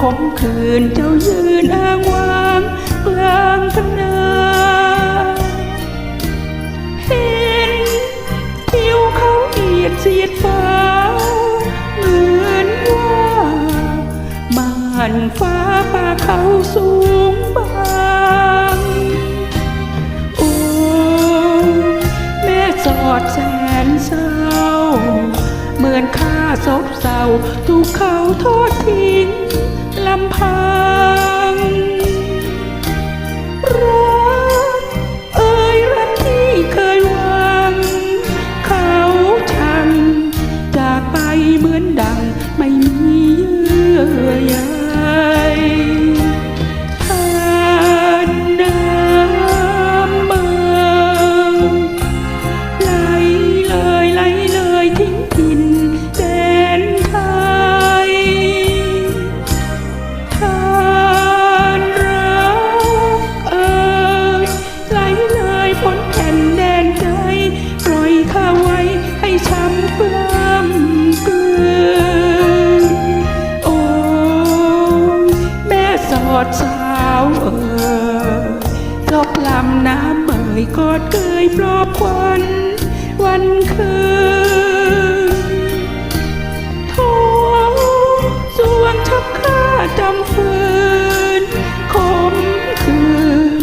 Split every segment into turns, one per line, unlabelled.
คมคืนเจ้ายืนอ้างว้างกลางพนาเห็นผิวเขาเอียดเสียดฟ้า เหมือนว่าม่านฟ้าป่าเขาสูง บเศร้าถูกเขาทอดทิ้งลำพัง ดสาวเอ่ยจบลำน้ำเอ่ยกอดเกยปลอบควันวันคืนโทสวงชักข้าจำฟืนคมคืน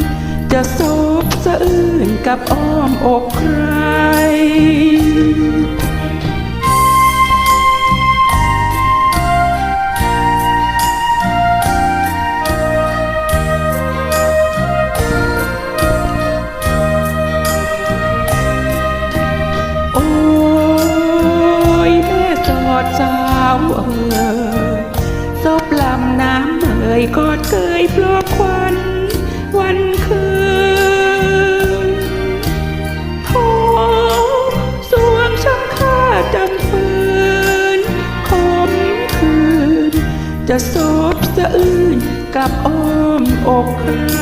จะซบสะอื้นกับอ้อมอกใคราวเอ่ยซบลำน้ำเอ่ยกอดเกยปลอบควันวันคืนโอ้สวงช่างข้าดำฟืนคมคืน จะซบสะอื้นกับอ้อมอกใคร